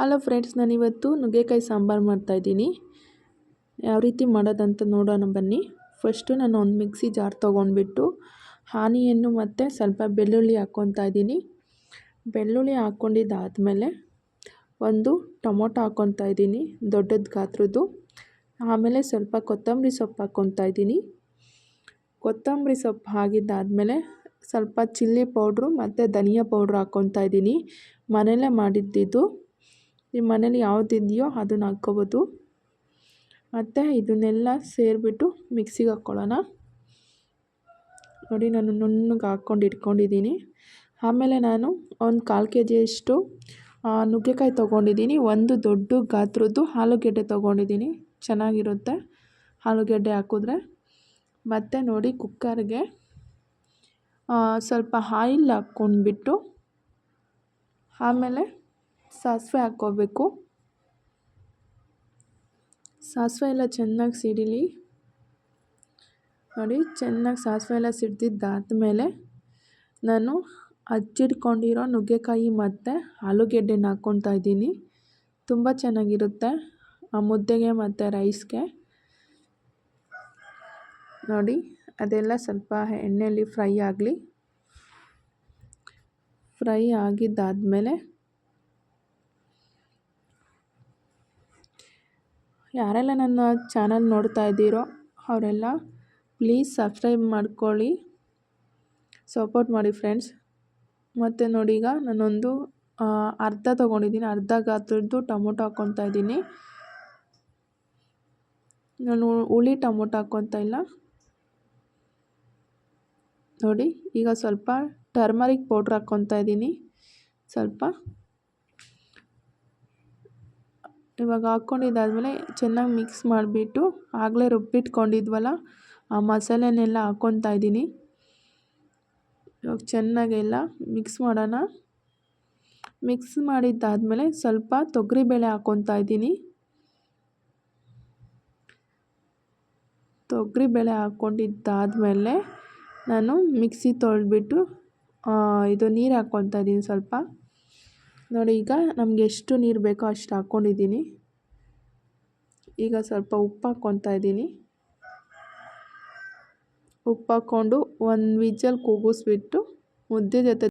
Hello friends, ನಾನಿವತ್ತು ನುಗ್ಗೆಕಾಯಿ ಸಾಂಬಾರು ಮಾಡ್ತಾಯಿದ್ದೀನಿ ಯಾವ ರೀತಿ ಮಾಡೋದಂತ ನೋಡೋಣ ಬನ್ನಿ. ಫಸ್ಟು ನಾನು ಒಂದು ಮಿಕ್ಸಿ ಜಾರ್ ತೊಗೊಂಡ್ಬಿಟ್ಟು ಹಾನಿಯನ್ನು ಮತ್ತು ಸ್ವಲ್ಪ ಬೆಳ್ಳುಳ್ಳಿ ಹಾಕ್ಕೊತಾ ಇದ್ದೀನಿ. ಬೆಳ್ಳುಳ್ಳಿ ಹಾಕ್ಕೊಂಡಿದ್ದಾದಮೇಲೆ ಒಂದು ಟೊಮೊಟೊ ಹಾಕ್ಕೊತಾ ಇದ್ದೀನಿ, ದೊಡ್ಡದು ಗಾತ್ರದ್ದು. ಆಮೇಲೆ ಸ್ವಲ್ಪ ಕೊತ್ತಂಬರಿ ಸೊಪ್ಪು ಹಾಕ್ಕೊತಾ ಇದ್ದೀನಿ. ಕೊತ್ತಂಬರಿ ಸೊಪ್ಪು ಹಾಕಿದ್ದಾದಮೇಲೆ ಸ್ವಲ್ಪ ಚಿಲ್ಲಿ ಪೌಡ್ರು ಮತ್ತು ಧನಿಯಾ ಪೌಡ್ರು ಹಾಕ್ಕೊತಾ ಇದ್ದೀನಿ. ಮನೆಯಲ್ಲೇ ಮಾಡಿದ್ದಿದ್ದು ನಿಮ್ಮ ಮನೇಲಿ ಯಾವುದಿದೆಯೋ ಅದನ್ನ ಹಾಕ್ಕೋಬೋದು. ಮತ್ತು ಇದನ್ನೆಲ್ಲ ಸೇರಿಬಿಟ್ಟು ಮಿಕ್ಸಿಗೆ ಹಾಕ್ಕೊಳ್ಳೋಣ. ನೋಡಿ, ನಾನು ನುಣ್ಣಗೆ ಹಾಕ್ಕೊಂಡು ಇಟ್ಕೊಂಡಿದ್ದೀನಿ. ಆಮೇಲೆ ನಾನು ಒಂದು ಕಾಲು ಕೆ ಜಿಯಷ್ಟು ನುಗ್ಗೆಕಾಯಿ ತೊಗೊಂಡಿದ್ದೀನಿ. ಒಂದು ದೊಡ್ಡ ಗಾತ್ರದ್ದು ಆಲೂಗೆಡ್ಡೆ ತೊಗೊಂಡಿದ್ದೀನಿ. ಚೆನ್ನಾಗಿರುತ್ತೆ ಆಲೂಗೆಡ್ಡೆ ಹಾಕಿದ್ರೆ. ಮತ್ತು ನೋಡಿ, ಕುಕ್ಕರ್ಗೆ ಸ್ವಲ್ಪ ಆಯಿಲ್ ಹಾಕ್ಕೊಂಡ್ಬಿಟ್ಟು, ಆಮೇಲೆ ಸಾಸಿವೆ ಹಾಕ್ಕೋಬೇಕು. ಸಾಸಿವೆ ಎಲ್ಲ ಚೆನ್ನಾಗಿ ಸಿಡಿಲಿ. ನೋಡಿ, ಚೆನ್ನಾಗಿ ಸಾಸಿವೆ ಎಲ್ಲ ಸಿಡ್ದಿದ್ದಾದಮೇಲೆ ನಾನು ಹಚ್ಚಿಟ್ಕೊಂಡಿರೋ ನುಗ್ಗೆಕಾಯಿ ಮತ್ತು ಆಲೂಗೆಡ್ಡೆನ ಹಾಕ್ಕೊತಾ ಇದ್ದೀನಿ. ತುಂಬ ಚೆನ್ನಾಗಿರುತ್ತೆ ಆ ಮುದ್ದೆಗೆ ಮತ್ತು ರೈಸ್ಗೆ. ನೋಡಿ, ಅದೆಲ್ಲ ಸ್ವಲ್ಪ ಎಣ್ಣೆಯಲ್ಲಿ ಫ್ರೈ ಆಗಲಿ. ಫ್ರೈ ಆಗಿದ್ದಾದಮೇಲೆ ಯಾರೆಲ್ಲ ನನ್ನ ಚಾನಲ್ ನೋಡ್ತಾ ಇದ್ದೀರೋ ಅವರೆಲ್ಲ ಪ್ಲೀಸ್ ಸಬ್ಸ್ಕ್ರೈಬ್ ಮಾಡ್ಕೊಳ್ಳಿ. ಸಪೋರ್ಟ್ ಮಾಡಿ ಫ್ರೆಂಡ್ಸ್. ಮತ್ತು ನೋಡಿ ಈಗ ನಾನೊಂದು ಅರ್ಧ ತೊಗೊಂಡಿದ್ದೀನಿ. ಅರ್ಧ ಗಾತ್ರದ್ದು ಟೊಮೊಟೊ ಹಾಕ್ಕೊತಾ ಇದ್ದೀನಿ. ನಾನು ಹುಳಿ ಟೊಮೊಟೊ ಹಾಕ್ಕೊತಾ ಇಲ್ಲ. ನೋಡಿ, ಈಗ ಸ್ವಲ್ಪ ಟರ್ಮರಿಕ್ ಪೌಡ್ರ್ ಹಾಕ್ಕೊತಾ ಇದ್ದೀನಿ. ಸ್ವಲ್ಪ. ಇವಾಗ ಹಾಕ್ಕೊಂಡಿದ್ದಾದ್ಮೇಲೆ ಚೆನ್ನಾಗಿ ಮಿಕ್ಸ್ ಮಾಡಿಬಿಟ್ಟು ಆಗಲೇ ರುಬ್ಬಿಟ್ಕೊಂಡಿದ್ವಲ್ಲ, ಆ ಮಸಾಲೆನೆಲ್ಲ ಹಾಕ್ಕೊತಾ ಇದ್ದೀನಿ. ಇವಾಗ ಚೆನ್ನಾಗೆಲ್ಲ ಮಿಕ್ಸ್ ಮಾಡೋಣ. ಮಿಕ್ಸ್ ಮಾಡಿದ್ದಾದಮೇಲೆ ಸ್ವಲ್ಪ ತೊಗರಿಬೇಳೆ ಹಾಕ್ಕೊತಾ ಇದ್ದೀನಿ. ತೊಗರಿಬೇಳೆ ಹಾಕ್ಕೊಂಡಿದ್ದಾದಮೇಲೆ ನಾನು ಮಿಕ್ಸಿ ತೊಳೆದ್ಬಿಟ್ಟು ಇದು ನೀರು ಹಾಕ್ಕೊತಾ ಇದ್ದೀನಿ ಸ್ವಲ್ಪ. ನೋಡಿ, ಈಗ ನಮಗೆ ಎಷ್ಟು ನೀರು ಬೇಕೋ ಅಷ್ಟು ಹಾಕ್ಕೊಂಡಿದ್ದೀನಿ. ಈಗ ಸ್ವಲ್ಪ ಉಪ್ಪು ಹಾಕ್ಕೊತಾ ಇದ್ದೀನಿ. ಉಪ್ಪು ಹಾಕ್ಕೊಂಡು ಒಂದು ವಿಜಲ್ ಕೂಗಿಸ್ಬಿಟ್ಟು ಮುದ್ದೆ ಜೊತೆ